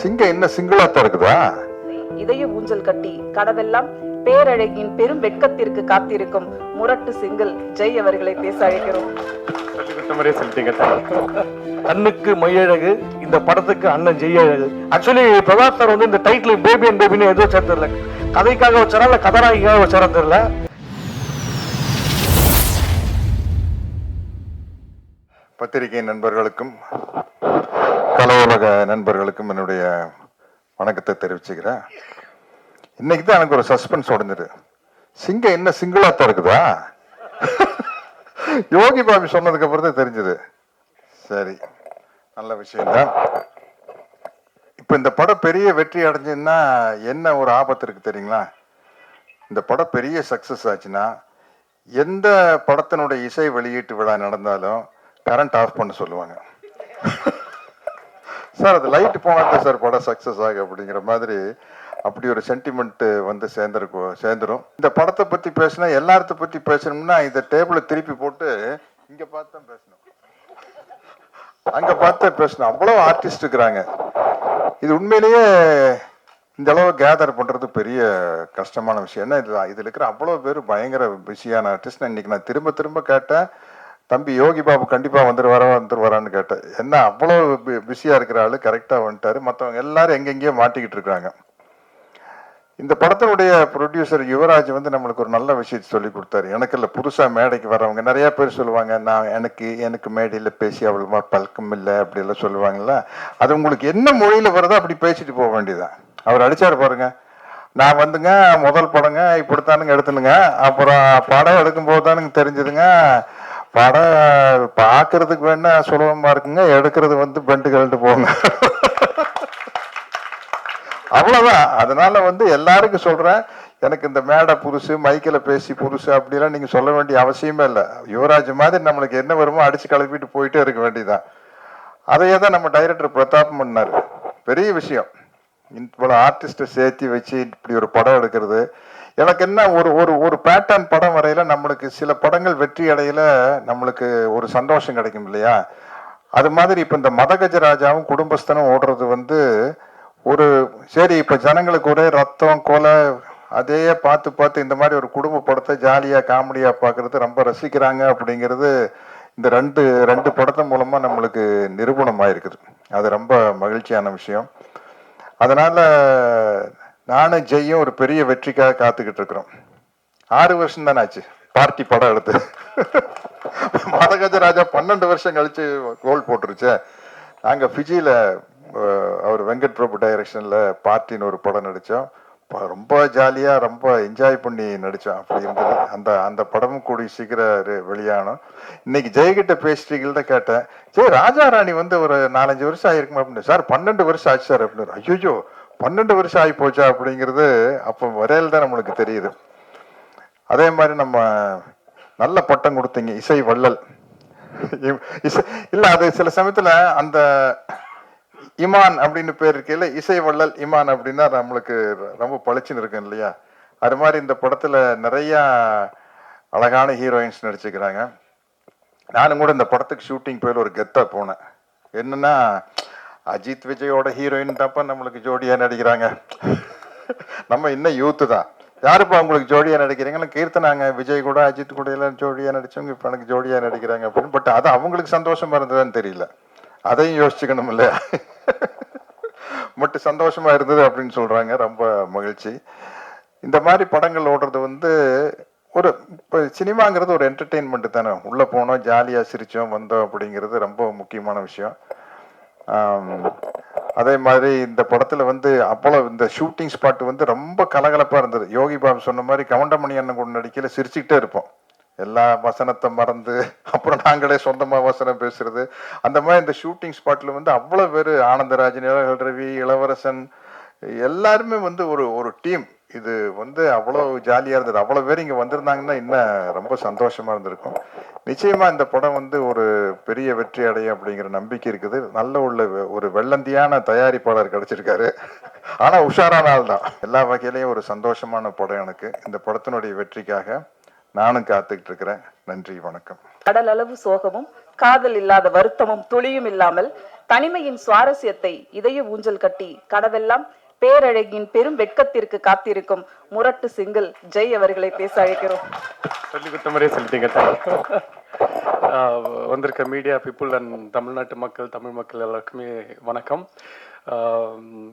சிங்கம் என்ன சிங்கிளாத்தான் இருக்குதா இதய ஊஞ்சல் கட்டி கடவெல்லாம் பேரழகின் பெரும் வெட்கத்திற்கு காத்திருக்கும் முரட்டு சிங்கிள் ஜெய் அவர்களை பேச அழைக்கிறோம். கண்ணுக்கு மையழகு இந்த படத்துக்கு அண்ணன் ஜெய்யழகு ஆக்சுவலி பிரதாப் சார் வந்து இந்த டைட்டில் பேபி அண்ட் பேபின்னு எதுவும் சேர்த்துல கதைக்காக வச்சாரா இல்ல கதாநாயகிக்காக வச்சாரா தெரியல? பத்திரிகை நண்பர்களுக்கும் கல உலக நண்பர்களுக்கும் என்னுடைய வணக்கத்தை தெரிவிச்சுக்கிறேன். இன்னைக்கு தான் எனக்கு ஒரு சஸ்பென்ஸ் உடஞ்சிரு சிங்கம் என்ன சிங்கிளாத்தான் இருக்குதா யோகி பாபி சொன்னதுக்கு அப்புறம் தான் தெரிஞ்சது. சரி நல்ல விஷயம் தான். இப்போ இந்த படம் பெரிய வெற்றி அடைஞ்சதுன்னா என்ன ஒரு ஆபத்து இருக்கு தெரியுங்களா? இந்த படம் பெரிய சக்சஸ் ஆச்சுன்னா எந்த படத்தினுடைய இசை வெளியீட்டு விழா நடந்தாலும் கரண்ட் ஆஃப் பண்ண சொல்லுவாங்க. சார் அது லைட் போனா சார் படம் சக்ஸஸ் ஆகும் அப்படிங்கிற மாதிரி அப்படி ஒரு சென்டிமெண்ட் வந்து சேர்ந்துருக்கும் சேர்ந்துரும். இந்த படத்தை பத்தி பேசினா எல்லாத்த பத்தி பேசணும்னா இந்த டேபிளை திருப்பி போட்டு இங்க பார்த்து தான் பேசணும். அங்க பார்த்து பேசணும். அவ்வளவு ஆர்டிஸ்ட் இருக்கிறாங்க. இது உண்மையிலேயே இந்த அளவு கேதர் பண்றது பெரிய கஷ்டமான விஷயம். என்ன இதில் இதுல இருக்கிற அவ்வளவு பேர் பயங்கர பிஸியான ஆர்டிஸ்ட் இன்னைக்கு நான் திரும்ப திரும்ப கேட்டேன். தம்பி யோகி பாபு கண்டிப்பாக வந்துருவாரா வந்துருவாரான்னு கேட்டேன். என்ன அவ்வளோ பிஸியாக இருக்கிற ஆளு கரெக்டாக வந்துட்டார். மற்றவங்க எல்லாரும் எங்கெங்கேயோ மாட்டிக்கிட்டு இருக்காங்க இந்த படத்தினுடைய ப்ரொடியூசர் யுவராஜ் வந்து நம்மளுக்கு ஒரு நல்ல விஷயத்தை சொல்லி கொடுத்தாரு. எனக்கு இல்லை புதுசாக மேடைக்கு வரவங்க நிறைய பேர் சொல்லுவாங்க நான் எனக்கு எனக்கு மேடையில் பேசி அவ்வளோமா பழக்கம் இல்லை அப்படி எல்லாம் அது உங்களுக்கு என்ன மொழியில் வருதோ அப்படி பேசிட்டு போக வேண்டியதான் அவர் அடித்தார் பாருங்க. நான் வந்துங்க முதல் படங்க இப்படித்தானுங்க எடுத்துனுங்க. அப்புறம் படம் எடுக்கும்போது தானுங்க தெரிஞ்சதுங்க. படம் பார்க்கறதுக்கு வேணா சுலபமா இருக்குங்க எடுக்கிறது வந்து பெண்டு கழட்டு போங்க. அவ்வளவுதான். அதனால வந்து எல்லாருக்கும் சொல்றேன் எனக்கு இந்த மேடை புதுசு மைக்கில் பேசி புதுசு அப்படிலாம் நீங்கள் சொல்ல வேண்டிய அவசியமே இல்லை. யுவராஜ் மாதிரி நம்மளுக்கு என்ன வருமோ அடித்து கிளப்பிட்டு போயிட்டே இருக்க வேண்டியதுதான். அதையே தான் நம்ம டைரக்டர் பிரதாப் பண்ணார் பெரிய விஷயம். இவ்வளோ ஆர்டிஸ்ட்டை சேர்த்து வச்சு இப்படி ஒரு படம் எடுக்கிறது. எனக்கு என்ன ஒரு ஒரு ஒரு பேட்டர்ன் படம் வரையில நம்மளுக்கு சில படங்கள் வெற்றி அடையில நம்மளுக்கு ஒரு சந்தோஷம் கிடைக்கும் இல்லையா? அது மாதிரி இப்போ இந்த மதகஜராஜாவும் குடும்பஸ்தனும் ஓடுறது வந்து ஒரு சரி இப்போ ஜனங்களுக்கு ஒரே ரத்தம் கொலை அதையே பார்த்து பார்த்து இந்த மாதிரி ஒரு குடும்ப படத்தை ஜாலியாக காமெடியாக பார்க்கறது ரொம்ப ரசிக்கிறாங்க அப்படிங்கிறது இந்த ரெண்டு ரெண்டு படத்தின் மூலமாக நம்மளுக்கு நிரூபணம் ஆயிருக்குது அது ரொம்ப மகிழ்ச்சியான விஷயம். அதனால நானும் ஜெய்யும் ஒரு பெரிய வெற்றிக்காக காத்துக்கிட்டு இருக்கிறோம். ஆறு வருஷம் தானே ஆச்சு? பார்ட்டி படம் எடுத்து. மதகஜராஜா பன்னெண்டு வருஷம் கழிச்சு கோல் போட்டுருச்சே. நாங்க ஃபிஜியில் அவர் வெங்கட் பிரபு டைரக்ஷன்ல பார்ட்டின்னு ஒரு படம் நடித்தோம் ரொம்ப ஜாலியா ரொம்ப என்ஜாய் பண்ணி நடித்தோம் அப்படி இருந்தது. அந்த அந்த படமும் கூடி சீக்கிரம் வெளியானோம். இன்னைக்கு ஜெயகிட்ட பேசிட்டீங்கள்ட்ட கேட்டேன். ஜெய் ராஜா ராணி வந்து ஒரு நாலஞ்சு வருஷம் ஆயிருக்குமா அப்படின்னு. சார் பன்னெண்டு வருஷம் ஆச்சு சார் அப்படின்னு. ஐயோ பன்னெண்டு வருஷம் ஆகி போச்சா அப்படிங்கிறது அப்போ வரையில் தான் நம்மளுக்கு தெரியுது. அதே மாதிரி நம்ம நல்ல பட்டம் கொடுத்தீங்க இசை வள்ளல். இசை இல்லை அது சில சமயத்தில் அந்த இமான் அப்படின்னு பேர் இருக்கையில் இசை வள்ளல் இமான் அப்படின்னா நம்மளுக்கு ரொம்ப பளிச்சுன்னு இருக்கும் இல்லையா? அது மாதிரி இந்த படத்தில் நிறையா அழகான ஹீரோயின்ஸ் நடிச்சுக்கிறாங்க நானும் கூட இந்த படத்துக்கு ஷூட்டிங் போயில ஒரு கெத்தாக போனேன். என்னன்னா அஜித் விஜயோட ஹீரோயின் தான்ப்பா நம்மளுக்கு ஜோடியா நடிக்கிறாங்க. நம்ம இன்னும் யூத்து தான். யாருப்பா உங்களுக்கு ஜோடியா நடிக்கிறீங்கன்னா கீர்த்தனாங்க. விஜய் கூட அஜித் கூட எல்லாம் ஜோடியா நடிச்சவங்க இப்ப எனக்கு ஜோடியா நடிக்கிறாங்க அப்படின்னு. பட் அது அவங்களுக்கு சந்தோஷமா இருந்ததுன்னு தெரியல. அதையும் யோசிச்சுக்கணும் இல்லையா? மட்டும் சந்தோஷமா இருந்தது அப்படின்னு சொல்றாங்க. ரொம்ப மகிழ்ச்சி. இந்த மாதிரி படங்கள் ஓடுறது வந்து ஒரு இப்போ சினிமாங்கிறது ஒரு என்டர்டெயின்மெண்ட் தானே. உள்ள போனோம் ஜாலியா சிரிச்சோம் வந்தோம் அப்படிங்கிறது ரொம்ப முக்கியமான விஷயம். அதே மாதிரி இந்த படத்தில் வந்து அப்போலோ இந்த ஷூட்டிங் ஸ்பாட் வந்து ரொம்ப கலகலப்பாக இருந்தது. யோகி பாபு சொன்ன மாதிரி கவுண்டமணி அண்ணன் கொண்டு நடிக்கல சிரிச்சுக்கிட்டே இருப்போம். எல்லா வசனத்தை மறந்து அப்புறம் நாங்களே சொந்தமாக வசனம் பேசுறது. அந்த மாதிரி இந்த ஷூட்டிங் ஸ்பாட்டில் வந்து அவ்வளோ பேர் ஆனந்தராஜன் இளவல் ரவி இளவரசன் எல்லாருமே வந்து ஒரு ஒரு டீம். இது வந்து அவ்வளவு ஜாலியா இருந்தது. அவ்வளவு பேர் இங்க வந்திருந்தாங்கன்னா இன்னும் ரொம்ப சந்தோஷமா இருந்திருக்கும். நிச்சயமா இந்த படம் வந்து ஒரு பெரிய வெற்றி அடையும் அப்படிங்கிற நம்பிக்கை இருக்குது. நல்ல உள்ள ஒரு வெள்ளந்தியான தயாரிப்பாளர் கிடச்சிருக்காரு. ஆனா உஷாரான ஆள் தான். எல்லா வகையிலையும் ஒரு சந்தோஷமான படம் எனக்கு. இந்த படத்தினுடைய வெற்றிக்காக நானும் காத்துக்கிட்டு இருக்கிறேன். நன்றி வணக்கம். கடல் அளவு சோகமும் காதல் இல்லாத வருத்தமும் துளியும் இல்லாமல் தனிமையின் சுவாரஸ்யத்தை இதய ஊஞ்சல் கட்டி கடவெல்லாம் பேரழகின் பெரும் வெட்கத்திற்கு காத்திருக்கும் முரட்டு சிங்கிள் ஜெய் அவர்களை பேச அழைக்கிறோம். சொல்லி மாதிரியே சொல்லிட்டீங்க. ஆஹ் வந்திருக்க மீடியா பீப்புள் அண்ட் தமிழ்நாட்டு மக்கள் தமிழ் மக்கள் எல்லாருக்குமே வணக்கம். ஆஹ்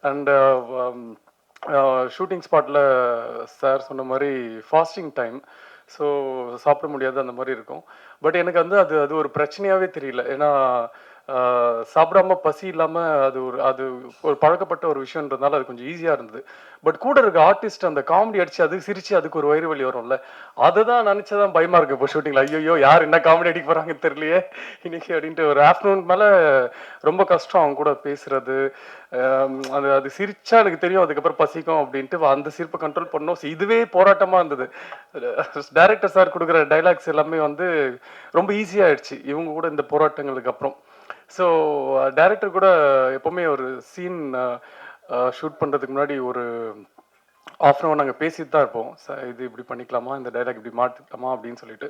அண்ட் ஷூட்டிங் ஸ்பாட்டில் சார் சொன்ன மாதிரி ஃபாஸ்டிங் டைம் ஸோ சாப்பிட முடியாது அந்த மாதிரி இருக்கும். பட் எனக்கு வந்து அது அது ஒரு பிரச்சனையாகவே தெரியல. ஏன்னா சாப்பிடாம பசி இல்லாமல் அது ஒரு அது ஒரு பழக்கப்பட்ட ஒரு விஷயன்றதுனால அது கொஞ்சம் ஈஸியாக இருந்தது. பட் கூட இருக்க ஆர்டிஸ்ட் அந்த காமெடி அடிச்சு அது சிரிச்சு அதுக்கு ஒரு வயிறு வலி வரும்ல. அதை தான் நினச்சதான் பயமா இருக்கு இப்போ ஷூட்டிங்கில் ஐயோ யார் என்ன காமெடி அடிக்க போகிறாங்கன்னு தெரியலையே. இன்னைக்கு அப்படின்ட்டு ஒரு ஆஃப்டர்நூன் மேலே ரொம்ப கஷ்டம் அவங்க கூட பேசுறது. அது அது சிரிச்சா எனக்கு தெரியும். அதுக்கப்புறம் பசிக்கும் அப்படின்ட்டு அந்த சிரிப்பை கண்ட்ரோல் பண்ணோம். இதுவே போராட்டமா இருந்தது. டைரக்டர் சார் கொடுக்குற டைலாக்ஸ் எல்லாமே வந்து ரொம்ப ஈஸியாகிடுச்சு இவங்க கூட இந்த போராட்டங்களுக்கு அப்புறம். ஸோ டைரக்டர் uh, கூட எப்போவுமே ஒரு சீன் ஷூட் uh, uh, பண்ணுறதுக்கு முன்னாடி ஒரு ஆஃப் அன் நாங்கள் பேசிட்டு தான் இருப்போம். சார் இது இப்படி பண்ணிக்கலாமா? இந்த டைலாக் இப்படி மாற்றிக்கலாமா அப்படின்னு சொல்லிட்டு.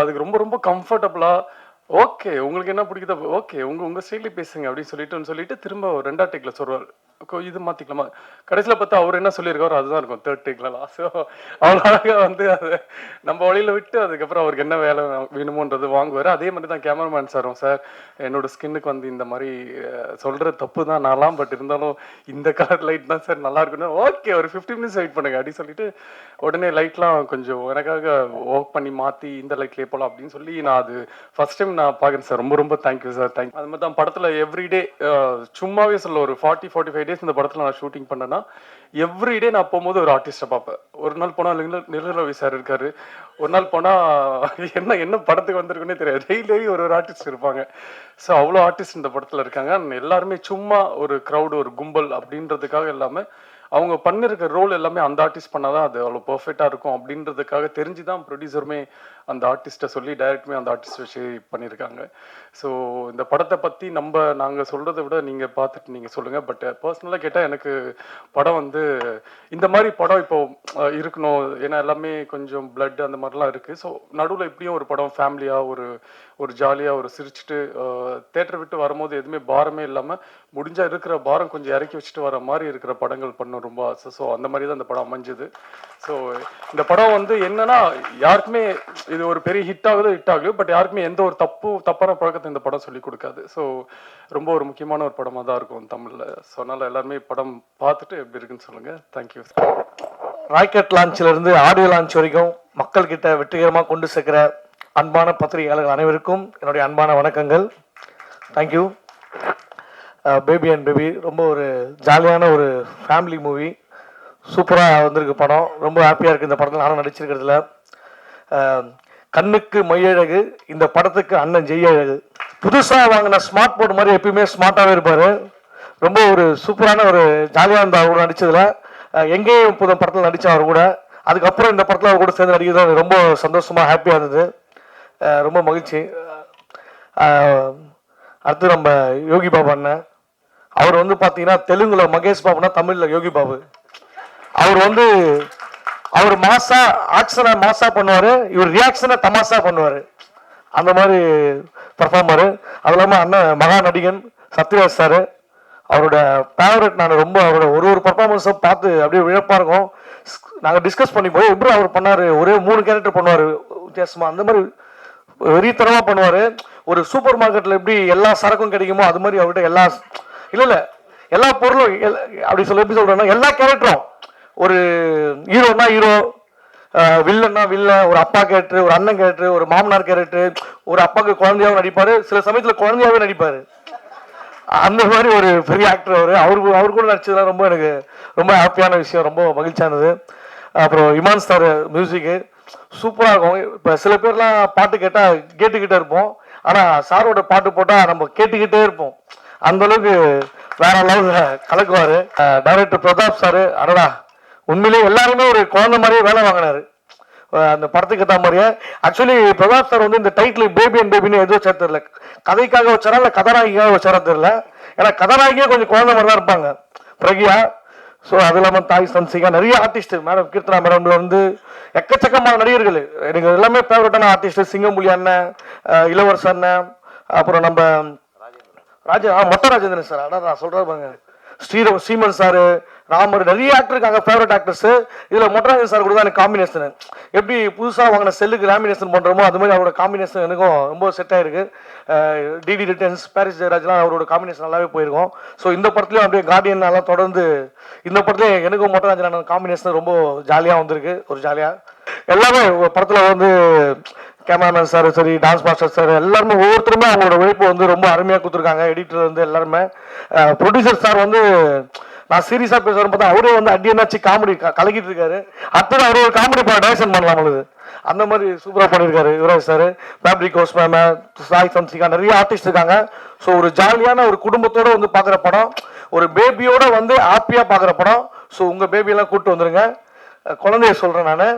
அதுக்கு ரொம்ப ரொம்ப கம்ஃபர்டபுளாக ஓகே உங்களுக்கு என்ன பிடிக்குதோ ஓகே உங்கள் உங்கள் ஸ்டைலே பேசுங்க அப்படின்னு சொல்லிட்டுன்னு சொல்லிட்டு திரும்ப ஒரு ரெண்டா சொல்வார் இது மாத்திக்கலாமா? கடைசியில பார்த்தா அவர் என்ன சொல்லியிருக்காரோ அதுதான் இருக்கும். தேர்ட் டேக்ல ஸோ அவ்வளோ அழகாக வந்து அது நம்ம வழியில விட்டு அதுக்கப்புறம் அவருக்கு என்ன வேலை வேணுமோன்றது வாங்குவார். அதே மாதிரி தான் கேமராமேன் சாரும் சார் என்னோட ஸ்கின்னுக்கு வந்து இந்த மாதிரி சொல்கிற சொல்ற தப்பு தான் நான்லாம் பட் இருந்தாலும் இந்த கலர் லைட் தான் சார் நல்லா இருக்குன்னு. ஓகே ஒரு ஃபிஃப்டி மினிட்ஸ் வெயிட் பண்ணுங்க. அப்படின்னு சொல்லிட்டு உடனே லைட்லாம் கொஞ்சம் எனக்காக ஒர்க் பண்ணி மாத்தி இந்த லைட்லேயே போகலாம் அப்படின்னு சொல்லி நான் அது ஃபர்ஸ்ட் டைம் நான் பார்க்குறேன் சார் ரொம்ப ரொம்ப தேங்க்யூ சார் தேங்க் அது மாதிரி தான் படத்தில் எவ்ரிடே சும்மாவே சொல்ல ஒரு ஃபார்ட்டி ஃபார்ட்டி ஃபைவ் டேஸ் இந்த படத்தில் நான் ஷூட்டிங் பண்ணேன்னா எவ்ரிடே நான் போகும்போது ஒரு ஆர்டிஸ்ட்டை பார்ப்பேன். ஒரு நாள் போனால் நிலரவி சார் இருக்காரு. ஒரு நாள் போனால் என்ன என்ன படத்துக்கு வந்திருக்குன்னே தெரியாது. டெய்லி ஒரு ஒரு ஆர்டிஸ்ட் இருப்பாங்க. ஸோ அவ்வளோ ஆர்டிஸ்ட் இந்த படத்தில் இருக்காங்க. எல்லாருமே சும்மா ஒரு க்ரௌடு ஒரு கும்பல் அப்படின்றதுக்காக எல்லாமே அவங்க பண்ணிருக்க ரோல் எல்லாமே அந்த ஆர்டிஸ்ட் பண்ணாதான் அது அவ்வளோ பர்ஃபெக்டாக இருக்கும் அப்படின்றதுக்காக தெரிஞ்சு தான் ப்ரொடியூசருமே அந்த ஆர்டிஸ்ட்டை சொல்லி டைரக்ட்மே அந்த ஆர்டிஸ்ட் வச்சு பண்ணியிருக்காங்க ஸோ இந்த படத்தை பற்றி நம்ம நாங்கள் சொல்கிறத விட நீங்கள் பார்த்துட்டு நீங்கள் சொல்லுங்கள் பட் பர்சனலாக கேட்டால் எனக்கு படம் வந்து இந்த மாதிரி படம் இப்போ இருக்கணும். ஏன்னா எல்லாமே கொஞ்சம் பிளட் அந்த மாதிரிலாம் இருக்குது ஸோ நடுவில் எப்படியும் ஒரு படம் ஃபேமிலியாக ஒரு ஒரு ஜாலியாக ஒரு சிரிச்சுட்டு தேட்டர் விட்டு வரும்போது எதுவுமே பாரமே இல்லாமல் முடிஞ்சால் இருக்கிற பாரம் கொஞ்சம் இறக்கி வச்சுட்டு வர மாதிரி இருக்கிற படங்கள் பண்ண ரொம்ப ஆசை. ஸோ அந்த மாதிரி தான் இந்த படம் அமைஞ்சது. ஸோ இந்த படம் வந்து என்னன்னா யாருக்குமே இது ஒரு பெரிய ஹிட் ஆகுது ஹிட் ஆகுது பட் யாருக்குமே எந்த ஒரு தப்பு தப்பான பழக்கத்தை இந்த படம் சொல்லி கொடுக்காது. ஸோ ரொம்ப ஒரு முக்கியமான ஒரு படமாக தான் இருக்கும் தமிழில். ஸோ அதனால் எல்லாருமே படம் பார்த்துட்டு எப்படி இருக்குன்னு சொல்லுங்கள் தேங்க்யூ ராக்கெட் லான்ச்சிலிருந்து இருந்து ஆடியோ லான்ச் வரைக்கும் மக்கள் கிட்ட வெற்றிகரமாக கொண்டு சேர்க்கிற அன்பான பத்திரிகையாளர்கள் அனைவருக்கும் என்னுடைய அன்பான வணக்கங்கள். தேங்க்யூ பேபி அண்ட் பேபி ரொம்ப ஒரு ஜாலியான ஒரு ஃபேமிலி மூவி சூப்பராக வந்திருக்கு படம். ரொம்ப ஹாப்பியாக இருக்குது இந்த படத்தில். நானும் நடிச்சிருக்கிறதுல. கண்ணுக்கு மையழகு இந்த படத்துக்கு அண்ணன் ஜெய்யழகு புதுசாக வாங்கின ஸ்மார்ட் போர்டு மாதிரி எப்பயுமே ஸ்மார்ட்டாகவே இருப்பார். ரொம்ப ஒரு சூப்பரான ஒரு ஜாலியாக இருந்தார் அவர் கூட எங்கேயும் புது படத்தில் நடிச்ச அவர் கூட. அதுக்கப்புறம் இந்த படத்தில் அவர் கூட சேர்ந்து நடிக்கிறது ரொம்ப சந்தோஷமாக ஹாப்பியாக இருந்தது. ரொம்ப மகிழ்ச்சி. அடுத்து நம்ம யோகி பாபா அண்ணன். அவர் வந்து பார்த்தீங்கன்னா தெலுங்குல மகேஷ் பாபுனா தமிழ்ல யோகி பாபு. அவர் வந்து அவர் மாசா ஆக்ஷனை மாசா பண்ணுவாரு இவர் ரியாக்ஷனை தமாசா பண்ணுவாரு. அந்த மாதிரி பர்ஃபார்மரு அது இல்லாமல் அண்ணன் மகா நடிகன் சத்யராஜ் சார் அவரோட ஃபேவரட் நான் ரொம்ப அவரோட ஒரு ஒரு பர்ஃபார்மன்ஸும் பார்த்து அப்படியே விழப்பா இருக்கும். நாங்கள் டிஸ்கஸ் பண்ணி போய் எப்படி அவர் பண்ணாரு ஒரே மூணு கேரக்டர் பண்ணுவார் வித்தியாசமா அந்த மாதிரி வெறித்தனமா பண்ணுவார். ஒரு சூப்பர் மார்க்கெட்டில் எப்படி எல்லா சரக்கும் கிடைக்குமோ அது மாதிரி அவர்கிட்ட எல்லா இல்லை இல்லை. எல்லா பொருளும் எல்- அப்படி சொல்ல எப்படி சொல்கிறேன்னா எல்லா கேரக்டரும் ஒரு ஹீரோனா ஹீரோ வில்லன்னா வில்லன் ஒரு அப்பா கேரக்டர் ஒரு அண்ணன் கேரக்டர் ஒரு மாமனார் கேரக்டர் ஒரு அப்பாவுக்கு குழந்தையாகவும் நடிப்பார் சில சமயத்தில் குழந்தையாகவே நடிப்பார். அந்த மாதிரி ஒரு பெரிய ஆக்டர் அவர். அவருக்கு அவர் கூட நடிச்சதுலாம் ரொம்ப எனக்கு ரொம்ப ஹாப்பியான விஷயம் ரொம்ப மகிழ்ச்சியானது. அப்புறம் இமான் சார் மியூசிக்கு சூப்பராக இருக்கும். இப்போ சில பேர்லாம் பாட்டு கேட்டால் கேட்டுக்கிட்டே இருப்போம். ஆனால் சாரோட பாட்டு போட்டால் நம்ம கேட்டுக்கிட்டே இருப்போம். அந்த அளவுக்கு வேற லெவலில் கலக்குவார். டைரக்டர் பிரதாப் சார் அடடா. உண்மையிலேயே எல்லாருமே ஒரு குழந்தை மாதிரியே வேலை வாங்கினாரு. அந்த படத்துக்கு ஏற்ற மாதிரியே. ஆக்சுவலி பிரதாப் சார் வந்து இந்த டைட்டில் பேபி அண்ட் பேபின்னு எதுவும் வச்சா தெரியல. கதைக்காக வச்சாரா இல்லை கதாநாயகிக்காக வச்சாரா தெரியல. ஏன்னா கதாநாயகியே கொஞ்சம் குழந்தை மாதிரி தான் இருப்பாங்க. பிரகியா. ஸோ அது இல்லாமல் தாய் சன்சிகா நிறைய ஆர்டிஸ்ட் மேடம் கீர்த்தனா மேடம்ல வந்து எக்கச்சக்கமான நடிகர்கள். எனக்கு எல்லாமே ஃபேவரட்டான ஆர்டிஸ்ட் சிங்கம்புலி அண்ணன் அஹ் இளவரசன் அண்ணன் அப்புறம் நம்ம ராஜா ஆ, மொட்டை ராஜேந்திரன் சார் அதான் நான் சொல்கிறேன் பாருங்க. ஸ்ரீரவ ஸ்ரீமன் சார் ராமர் நிறைய ஆக்டர் இருக்காங்க ஃபேவரட் ஆக்டர்ஸ் இதில் மொட்டராஜன் சார் கூட தான் எனக்கு காம்பினேஷன் எப்படி புதுசாக வாங்கின செல்லுக்கு லேமினேஷன் பண்ணுறோமோ அது மாதிரி அவரோட காம்பினேஷன் எனக்கும் ரொம்ப செட் ஆயிருக்கு. டிடி ரிட்டர்ன்ஸ் பாரிஸ் ஜெயராஜ்லாம் அவரோட காம்பினேஷன் நல்லாவே போயிருக்கும். ஸோ இந்த படத்துலையும் அப்படியே கார்டியன் எல்லாம் தொடர்ந்து இந்த படத்துலேயும் எனக்கும் மொட்டராஜன் காம்பினேஷன் ரொம்ப ஜாலியாக வந்திருக்கு ஒரு ஜாலியாக எல்லாமே படத்தில் வந்து கேமராமேன் சார் சரி டான்ஸ் மாஸ்டர் சார் எல்லாருமே ஒவ்வொருத்தருமே அவங்களோட உழைப்பு வந்து ரொம்ப அருமையாக கொடுத்துருக்காங்க. எடிட்டர் வந்து எல்லாருமே. ப்ரொடியூசர் சார் வந்து நான் சீரியஸாக பேசுகிறேன் பார்த்தா அவரே வந்து அடி என்னாச்சு காமெடி கலக்கிட்டு இருக்காரு. அடுத்தது அவர் ஒரு காமெடி படம் டைரக்ஷன் பண்ணலாம் அவங்களுக்கு அந்த மாதிரி சூப்பராக பண்ணியிருக்காரு யுவராஜ் சார் ஃபேப்ரிக் கோஸ் மேம் சாய் சம்சிகா நிறைய ஆர்டிஸ்ட் இருக்காங்க. ஸோ ஒரு ஜாலியான ஒரு குடும்பத்தோடு வந்து பார்க்குற படம் ஒரு பேபியோட வந்து ஹாப்பியாக பார்க்குற படம். ஸோ உங்கள் பேபியெல்லாம் கூப்பிட்டு வந்துருங்க. குழந்தைய சொல்கிறேன் நான்.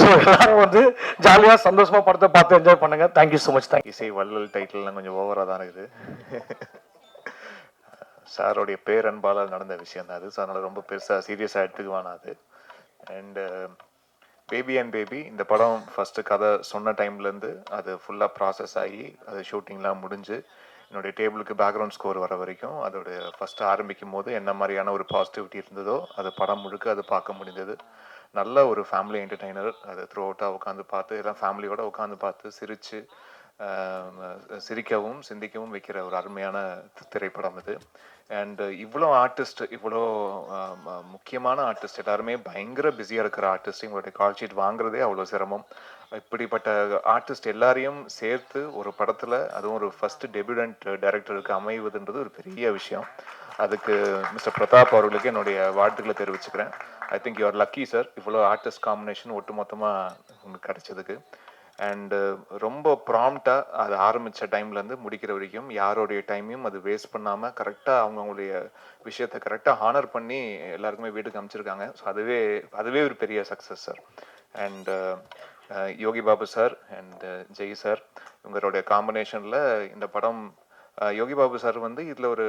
ஸோ எல்லாரும் வந்து ஜாலியாக சந்தோஷமா படத்தை பார்த்து என்ஜாய் பண்ணுங்க. தேங்க்யூ ஸோ மச் தேங்க்யூ இசை வள்ளல் டைட்டில்லாம் கொஞ்சம் ஓவராக தான் இருக்குது. சாரோடைய பேரன்பால் நடந்த விஷயம் தான் அது. ஸோ அதனால் ரொம்ப பெருசாக சீரியஸாக வேணாம் அது. அண்டு பேபி அண்ட் பேபி இந்த படம் ஃபஸ்ட்டு கதை சொன்ன டைம்லேருந்து அது ஃபுல்லாக ப்ராசஸ் ஆகி அது ஷூட்டிங்லாம் முடிஞ்சு என்னுடைய டேபிளுக்கு பேக்ரவுண்ட் ஸ்கோர் வர வரைக்கும் அதோடைய ஃபஸ்ட்டு ஆரம்பிக்கும் போது என்ன மாதிரியான ஒரு பாசிட்டிவிட்டி இருந்ததோ அது படம் முழுக்க அது பார்க்க முடிந்தது. நல்ல ஒரு ஃபேமிலி என்டர்டெய்னர் அது த்ரூ அவுட்டாக உட்காந்து பார்த்து எல்லாம் ஃபேமிலியோட உட்காந்து பார்த்து சிரித்து சிரிக்கவும் சிந்திக்கவும் வைக்கிற ஒரு அருமையான திரைப்படம் இது. அண்ட் இவ்வளோ ஆர்டிஸ்ட் இவ்வளோ முக்கியமான ஆர்டிஸ்ட் எல்லாருமே பயங்கர பிஸியாக இருக்கிற ஆர்டிஸ்ட் இவங்களுடைய கால் ஷீட் வாங்குறதே அவ்வளோ சிரமம். இப்படிப்பட்ட ஆர்டிஸ்ட் எல்லாரையும் சேர்த்து ஒரு படத்தில் அதுவும் ஒரு ஃபஸ்ட்டு டெபியூடன்ட் டைரக்டருக்கு அமைவதுன்றது ஒரு பெரிய விஷயம். அதுக்கு மிஸ்டர் பிரதாப் அவர்களுக்கு என்னுடைய வாழ்த்துக்களை தெரிவிச்சுக்கிறேன். I think you are lucky sir இவ்வளோ ஆர்டிஸ்ட் காம்பினேஷன் ஒட்டுமொத்தமாக உங்களுக்கு கிடைச்சதுக்கு. அண்டு uh, ரொம்ப ப்ராம்ப்டாக அது ஆரம்பித்த டைம்லேருந்து முடிக்கிற வரைக்கும் யாரோடைய டைமையும் அது வேஸ்ட் பண்ணாமல் கரெக்டாக அவங்கவுங்களுடைய விஷயத்தை கரெக்டாக ஹானர் பண்ணி எல்லாருக்குமே வீட்டுக்கு அமைச்சிருக்காங்க ஸோ அதுவே அதுவே ஒரு பெரிய success sir and Yogi Babu sir and uh, Jai sir இவங்களுடைய காம்பினேஷனில் இந்த படம் uh, யோகி பாபு சார் வந்து இதில் ஒரு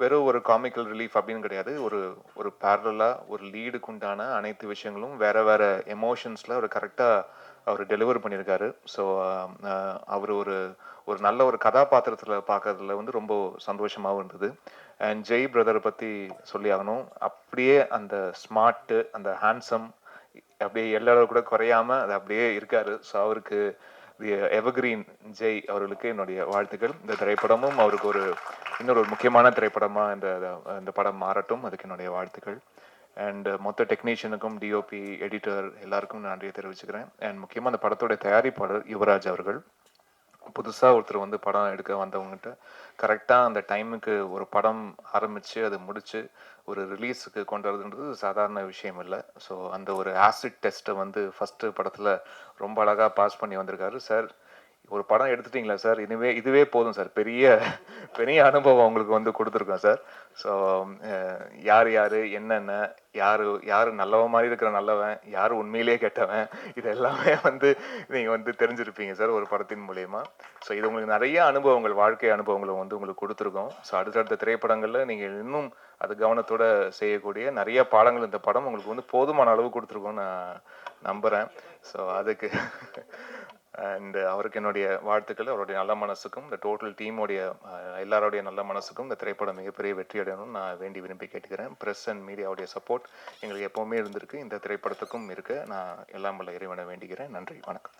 வெறும் ஒரு காமிக்கல் ரிலீஃப் அப்படின்னு கிடையாது. ஒரு ஒரு பேரலாக ஒரு லீடுக்கு உண்டான அனைத்து விஷயங்களும் வேற வேற எமோஷன்ஸில் அவர் கரெக்டாக அவர் டெலிவர் பண்ணியிருக்காரு. ஸோ அவர் ஒரு ஒரு நல்ல ஒரு கதாபாத்திரத்தில் பார்க்கறதுல வந்து ரொம்ப சந்தோஷமாகவும் இருந்தது. அண்ட் ஜெய் பிரதரை பற்றி சொல்லி ஆகணும். அப்படியே அந்த ஸ்மார்ட்டு அந்த ஹேண்ட்ஸம் அப்படியே எல்லாரும் கூட குறையாம அது அப்படியே இருக்காரு. ஸோ அவருக்கு எவர்கிரீன் ஜெய் அவர்களுக்கு என்னுடைய வாழ்த்துக்கள். இந்த திரைப்படமும் அவருக்கு ஒரு இன்னொரு ஒரு முக்கியமான திரைப்படமாக இந்த இந்த படம் மாறட்டும். அதுக்கு என்னுடைய வாழ்த்துக்கள். அண்ட் மொத்த டெக்னீஷியனுக்கும் டிஓபி எடிட்டர் எல்லாருக்கும் நன்றியை தெரிவிச்சுக்கிறேன். அண்ட் முக்கியமாக அந்த படத்தோட தயாரிப்பாளர் யுவராஜ் அவர்கள். புதுசாக ஒருத்தர் வந்து படம் எடுக்க வந்தவங்ககிட்ட கரெக்டாக அந்த டைமுக்கு ஒரு படம் ஆரம்பித்து அது முடித்து ஒரு ரிலீஸுக்கு கொண்டு வரதுன்றது சாதாரண விஷயம் இல்லை. ஸோ அந்த ஒரு ஆசிட் டெஸ்ட்டை வந்து ஃபஸ்ட்டு படத்தில் ரொம்ப அழகாக பாஸ் பண்ணி வந்திருக்காரு. சார் ஒரு படம் எடுத்துட்டீங்களா சார்? இதுவே இதுவே போதும் சார். பெரிய பெரிய அனுபவம் உங்களுக்கு வந்து கொடுத்துருக்கோம் சார். ஸோ யார் யார் என்னென்ன யார் யார் நல்லவன் மாதிரி இருக்கிற நல்லவன் யார் உண்மையிலேயே கெட்டவன் இது எல்லாமே வந்து நீங்கள் வந்து தெரிஞ்சிருப்பீங்க சார் ஒரு படத்தின் மூலயமா. ஸோ இது உங்களுக்கு நிறைய அனுபவங்கள் வாழ்க்கை அனுபவங்களை வந்து உங்களுக்கு கொடுத்துருக்கோம். ஸோ அடுத்தடுத்த திரைப்படங்களில் நீங்கள் இன்னும் அது கவனத்தோட செய்யக்கூடிய நிறைய பாடங்கள் இந்த படம் உங்களுக்கு வந்து போதுமான அளவு கொடுத்துருக்கோம்னு நான் நம்புகிறேன் ஸோ அதுக்கு அண்ட் uh, அவருக்கு என்னுடைய வாழ்த்துக்கள் அவருடைய நல்ல மனசுக்கும் இந்த டோட்டல் டீமோடைய எல்லாருடைய நல்ல மனசுக்கும் இந்த திரைப்படம் மிகப்பெரிய வெற்றி அடையணும்னு நான் வேண்டி விரும்பி கேட்டுக்கிறேன். ப்ரெஸ் அண்ட் மீடியாவுடைய சப்போர்ட் எங்களுக்கு எப்போவுமே இருந்திருக்கு. இந்த திரைப்படத்துக்கும் இருக்கு நான் எல்லாம் வல்ல இறைவனை வேண்டிக்கிறேன் நன்றி. வணக்கம்.